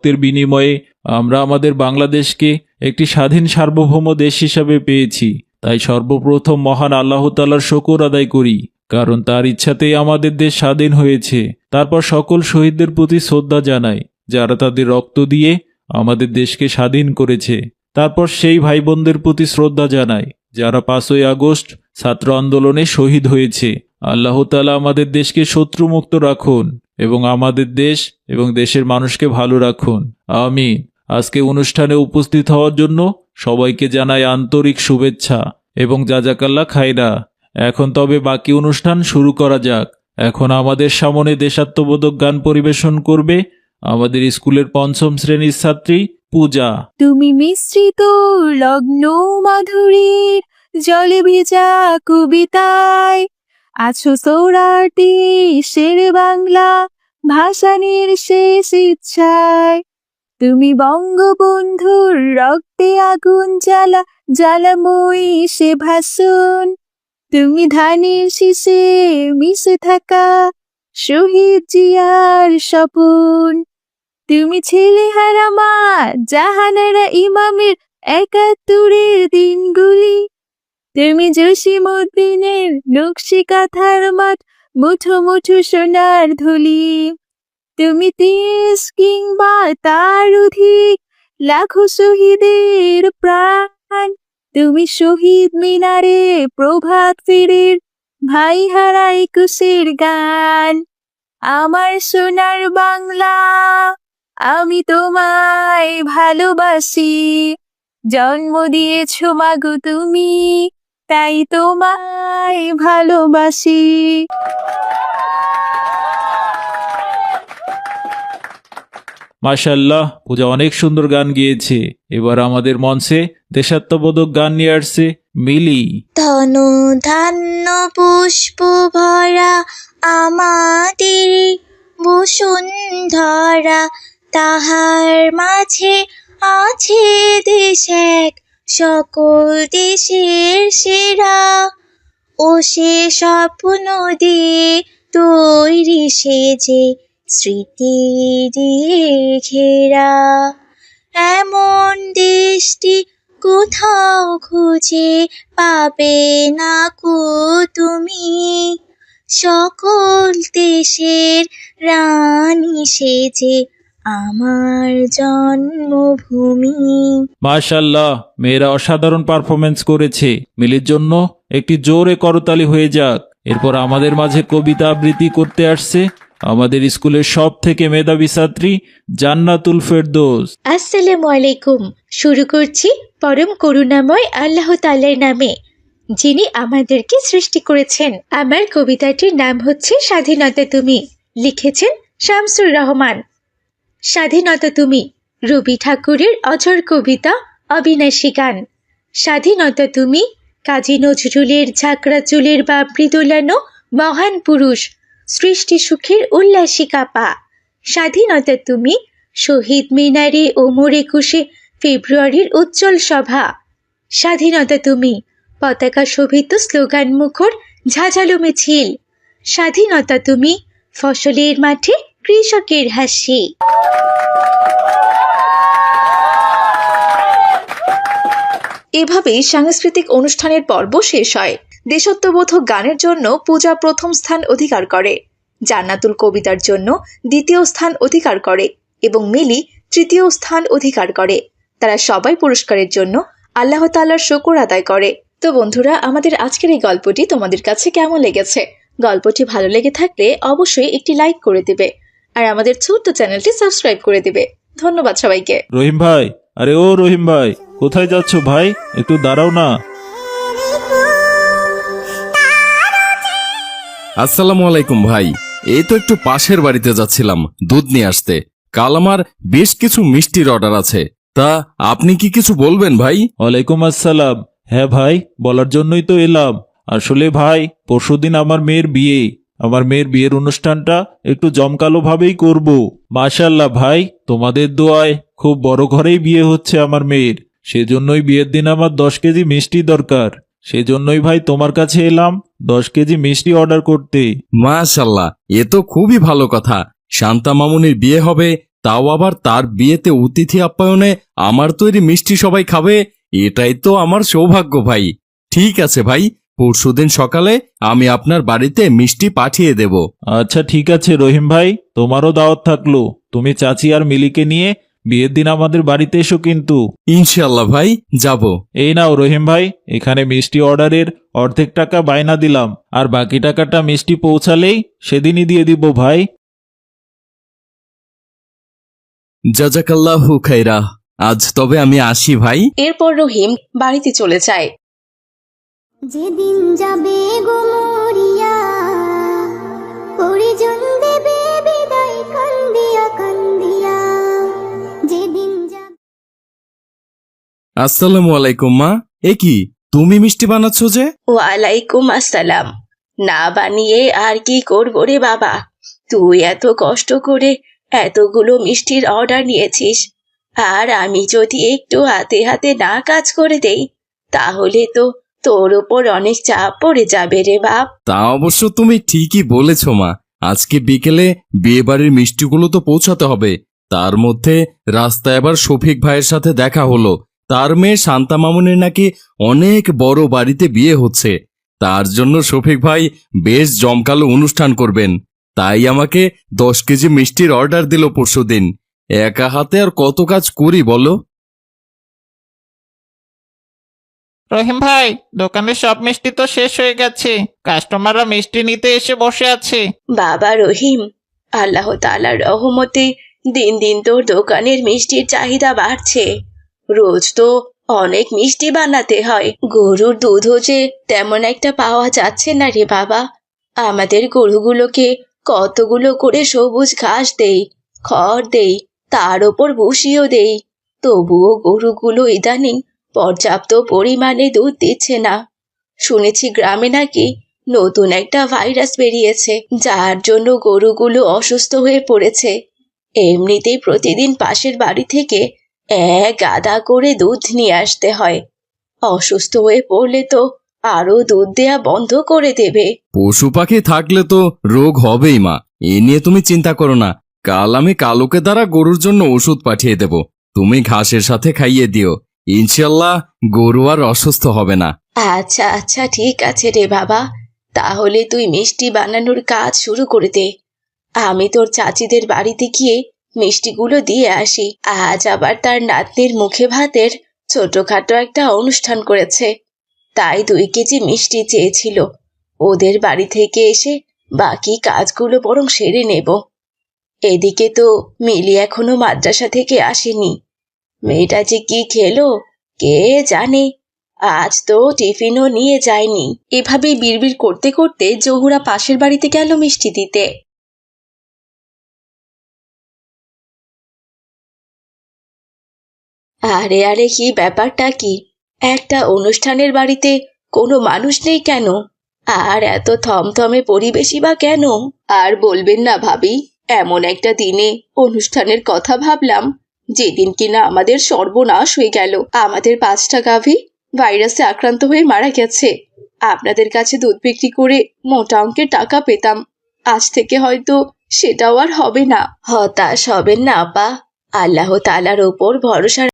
রক্তের বিনিময়ে আমরা আমাদের বাংলাদেশকে একটি স্বাধীন সার্বভৌম দেশ হিসাবে পেয়েছি। তাই সর্বপ্রথম মহান আল্লাহ তালার শকর আদায় করি, কারণ তার ইচ্ছাতেই আমাদের দেশ স্বাধীন হয়েছে। তারপর সকল শহীদদের প্রতি শ্রদ্ধা জানাই, যারা তাদের রক্ত দিয়ে আমাদের দেশকে স্বাধীন করেছে। তারপর সেই ভাই বোনদের প্রতি শ্রদ্ধা জানাই, যারা পাঁচই আগস্ট ছাত্র আন্দোলনে শহীদ হয়েছে। আল্লাহ তালা আমাদের দেশকে শত্রুমুক্ত রাখুন। এবং আমাদের দেশ এবং দেশের মানুষকে ভালো রাখুন। আমিন। আজকে অনুষ্ঠানে উপস্থিত হওয়ার জন্য সবাইকে জানাই আন্তরিক শুভেচ্ছা এবং যা জাজাকাল্লা খাইরা এখন তবে বাকি অনুষ্ঠান শুরু করা যাক। এখন আমাদের সামনে দেশাত্মবোধক গান পরিবেশন করবে আমাদের স্কুলের পঞ্চম শ্রেণির ছাত্রী পূজা। তুমি মিশ্রিত লগ্ন মাধুরীর, জলে ভেজা কবিতায় আছো সৌরাটি শের বাংলা ভাসানের শেষ ইচ্ছায়। তুমি বঙ্গবন্ধুর রক্তে আগুন জ্বালা জ্বালাময়ী সে ভাষণ। তুমি ধানের শীষে মিশে থাকা, শহীদ জিয়ার স্বপন। তুমি ছেলে হারামা, জাহানারা ইমামের একাত্তরের দিনগুলি। তুমি জসিমুদ্দিনের নকশি কাঁথার মাঠ, মুঠো মুঠো সোনার ধুলি। তুমি তিরিশ কিংবা তার অধিক, লাখো শহীদের প্রাণ। তুমি শহীদ মিনারে প্রভাত ফেরের ভাই হারা একুশের গান। আমার সোনার বাংলা আমি তোমায় ভালোবাসি। জন্ম দিয়েছ মাগো তুমি তাই তোমায় ভালোবাসি। মাশাল্লাহ পূজা অনেক সুন্দর গান গিয়েছে। এবার আমাদের মঞ্চে দেশাত্মবোধক গান নিয়ে আসছে মিলি। ধনু ধান্য পুষ্প ভরা আমাদের বসুন্ধরা তাহার মাঝে আছে দেশ এক সকল দেশের সেরা ও সে স্বপ্ন দিয়ে তৈরি সেজে স্মৃতি দিয়ে ঘেরা। এমন দেশটি কোথাও খুঁজে পাবে না কো তুমি? সকল দেশের রানী সেজে আমার জন্মভূমি। মাশাল্লাহ মেয়েরা অসাধারণ পারফরমেন্স করেছে। মিলির জন্য একটি জোরে করতালি হয়ে যাক। এরপর আমাদের মাঝে কবিতা আবৃত্তি করতে আসছে আমাদের স্কুলের সব থেকে মেধাবী ছাত্রী জান্নাতুল ফেরদৌস। আসসালামু আলাইকুম। শুরু করছি পরম করুণাময় আল্লাহ তাআলার নামে যিনি আমাদেরকে সৃষ্টি করেছেন। আমার কবিতাটির নাম হচ্ছে স্বাধীনতা তুমি। লিখেছেন শামসুর রহমান। স্বাধীনতা তুমি, রবি ঠাকুরের অজর কবিতা, অবিনাশী গান। স্বাধীনতা তুমি, কাজী নজরুলের ঝাঁকড়া চুলের বাবরি দোলানো মহান পুরুষ, সৃষ্টি সুখের উল্লাসী কাপা। স্বাধীনতা তুমি, শহীদ মিনারে ওমর একুশে ফেব্রুয়ারির উজ্জ্বল সভা। স্বাধীনতা তুমি, পতাকা শোভিত স্লোগান মুখর ঝাঁঝালো মিছিল। স্বাধীনতা তুমি, ফসলের মাঠে কৃষকের হাসি। এভাবেই সাংস্কৃতিক অনুষ্ঠানের পর্ব শেষ হয়। দেশত্ববোধক গানের জন্য পূজা প্রথম স্থান অধিকার করে। জান্নাতুল কবিতার জন্য দ্বিতীয় স্থান অধিকার করে এবং মিলি তৃতীয় স্থান অধিকার করে। তারা সবাই পুরস্কারের জন্য আল্লাহ তাল্লার শকর আদায় করে। তো বন্ধুরা, আমাদের আজকের এই গল্পটি তোমাদের কাছে কেমন লেগেছে? গল্পটি ভালো লেগে থাকলে অবশ্যই একটি লাইক করে দিবে। আর আমাদের ছোট্ট চ্যানেলটি সাবস্ক্রাইব করে দিবে। ধন্যবাদ সবাইকে। রহিম ভাই আরে ও রহিম ভাই কোথায় যাচ্ছ ভাই? একটু দাঁড়াও না। আসসালামু আলাইকুম ভাই। এই তো একটু পাশের বাড়িতে যাচ্ছিলাম দুধ নিয়ে আসতে। কাল আমার বেশ কিছু মিষ্টির অর্ডার আছে। তা আপনি কি কিছু বলবেন ভাই? ওয়ালাইকুম আসসালাম। হ্যাঁ ভাই বলার জন্যই তো এলাম। আসলে ভাই পরশুদিন আমার মেয়ের বিয়ে। আমার মেয়ের বিয়ের অনুষ্ঠানটা একটু জমকালো ভাবেই করব। মাশাল্লাহ ভাই, তোমাদের দোয়ায় খুব বড় ঘরেই বিয়ে হচ্ছে আমার মেয়ের। সেজন্যই বিয়ের দিন আমার দশ কেজি মিষ্টি দরকার। সেজন্যই ভাই তোমার কাছে এলাম দশ কেজি মিষ্টি অর্ডার করতে। মাশাল্লাহ এ তো খুবই ভালো কথা। শান্তা মামুনির বিয়ে হবে, তাও আবার তার বিয়েতে অতিথি আপ্যায়নে আমার তৈরি মিষ্টি সবাই খাবে, এটাই তো আমার সৌভাগ্য ভাই। ঠিক আছে ভাই পরশুদিন সকালে আমি আপনার বাড়িতে মিষ্টি পাঠিয়ে দেব। আচ্ছা ঠিক আছে রহিম ভাই তোমারও দাওয়াত থাকল। তুমি চাচি আর মিলিকে নিয়ে বিয়ের দিন আমাদের বাড়িতে এসো কিন্তু। ইনশাল্লাহ ভাই যাব। এই নাও রহিম ভাই এখানে মিষ্টি অর্ডারের অর্ধেক টাকা বায়না দিলাম আর বাকি টাকাটা মিষ্টি পৌঁছালেই সেদিনই দিয়ে দিব ভাই। জাজাকাল্লাহু খাইরা। আজ তবে আমি আসি ভাই। এরপর রহিম বাড়িতে চলে যায়। যেদিন যাবে গো মরিয়া পরিজন দেবে বিদায় কান্দিয়া কান্দিয়া। যেদিন যাবে আসসালামু আলাইকুম মা। এ কি তুমি মিষ্টি বানাচ্ছ যে? ওয়ালাইকুম আসসালাম। না বানিয়ে আর কি করব রে বাবা? তুই এত কষ্ট করে এতগুলো মিষ্টির অর্ডার নিয়েছিস। আর আমি যদি একটু হাতে হাতে না কাজ করে দেই তাহলে তো তোর ওপর অনেক চাপ পড়ে যাবে রে বাপ। তা অবশ্য তুমি ঠিকই বলেছ, মা। আজকে বিকেলে বিয়ে বাড়ির মিষ্টিগুলো তো পৌঁছাতে হবে। তার মধ্যে রাস্তায় আবার শফিক ভাইয়ের সাথে দেখা হলো। তার মেয়ে শান্তা মামুনের নাকি অনেক বড় বাড়িতে বিয়ে হচ্ছে। তার জন্য শফিক ভাই বেশ জমকালো অনুষ্ঠান করবেন। তাই আমাকে দশ কেজি মিষ্টির অর্ডার দিল পরশুদিন। একা হাতে আর কত কাজ করি বলো? রহিম ভাই দোকানের সব মিষ্টি তো শেষ হয়ে গেছে। কাস্টমাররা মিষ্টি নিতে এসে বসে আছে। বাবা রহিম, আল্লাহ তাআলার রহমতে দিন দিন তোর দোকানের মিষ্টির চাহিদা বাড়ছে। রোজ তো অনেক মিষ্টি বানাতে হয়। গরুর দুধও যে তেমন একটা পাওয়া যাচ্ছে না রে বাবা। আমাদের গরুগুলোকে কতগুলো করে সবুজ ঘাস দেই, খড় দেই, তার ওপর ভুসিও দেই। তবুও গরুগুলো ইদানিং পর্যাপ্ত পরিমাণে দুধ দিচ্ছে না। শুনেছি গ্রামে নাকি নতুন একটা ভাইরাস বেরিয়েছে, যার জন্য গরুগুলো অসুস্থ হয়ে পড়েছে। এমনিতেই প্রতিদিন পাশের বাড়ি থেকে এক গাদা করে দুধ নিয়ে আসতে হয়। অসুস্থ হয়ে পড়লে তো আরও দুধ দেয়া বন্ধ করে দেবে। পশু পাখি থাকলে তো রোগ হবেই মা, এ নিয়ে তুমি চিন্তা করো না। কাল আমি কালোকে দ্বারা গরুর জন্য ওষুধ পাঠিয়ে দেব। তুমি ঘাসের সাথে খাইয়ে দিও। ইনশাল্লাহ গরু আর অসুস্থ হবে না। আচ্ছা আচ্ছা ঠিক আছে রে বাবা। তাহলে তুই মিষ্টি বানানোর কাজ শুরু করে দে। আমি তোর চাচিদের বাড়িতে গিয়ে মিষ্টিগুলো দিয়ে আসি। আজ আবার তার নাতনির মুখে ভাতের ছোটখাটো একটা অনুষ্ঠান করেছে। তাই দুই কেজি মিষ্টি চেয়েছিল। ওদের বাড়ি থেকে এসে বাকি কাজগুলো বরং সেরে নেব। এদিকে তো মিলি এখনও মাদ্রাসা থেকে আসেনি। মেয়েটা যে কি খেলো? কে জানে? আজ তো টিফিনও নিয়ে যায়নি। এভাবেই বিড়বিড় করতে করতে জহুরা পাশের বাড়িতে গেল মিষ্টি দিতে। আরে আরে, কি ব্যাপারটা কি? একটা অনুষ্ঠানের বাড়িতে কোনো মানুষ নেই কেন? আর এত থমথমে পরিবেশই বা কেন? আর বলবেন না ভাবি, এমন একটা দিনে অনুষ্ঠানের কথা ভাবলাম। যেদিন কিনা আমাদের সর্বনাশ হয়ে গেল। আমাদের পাঁচটা গাভী ভাইরাসে আক্রান্ত হয়ে মারা গেছে। আপনাদের কাছে দুধ বিক্রি করে মোটা অঙ্কের টাকা পেতাম। আজ থেকে হয়তো সেটাও আর হবে না। হতাশ হবেন না, আপা। আল্লাহ তালার ওপর ভরসা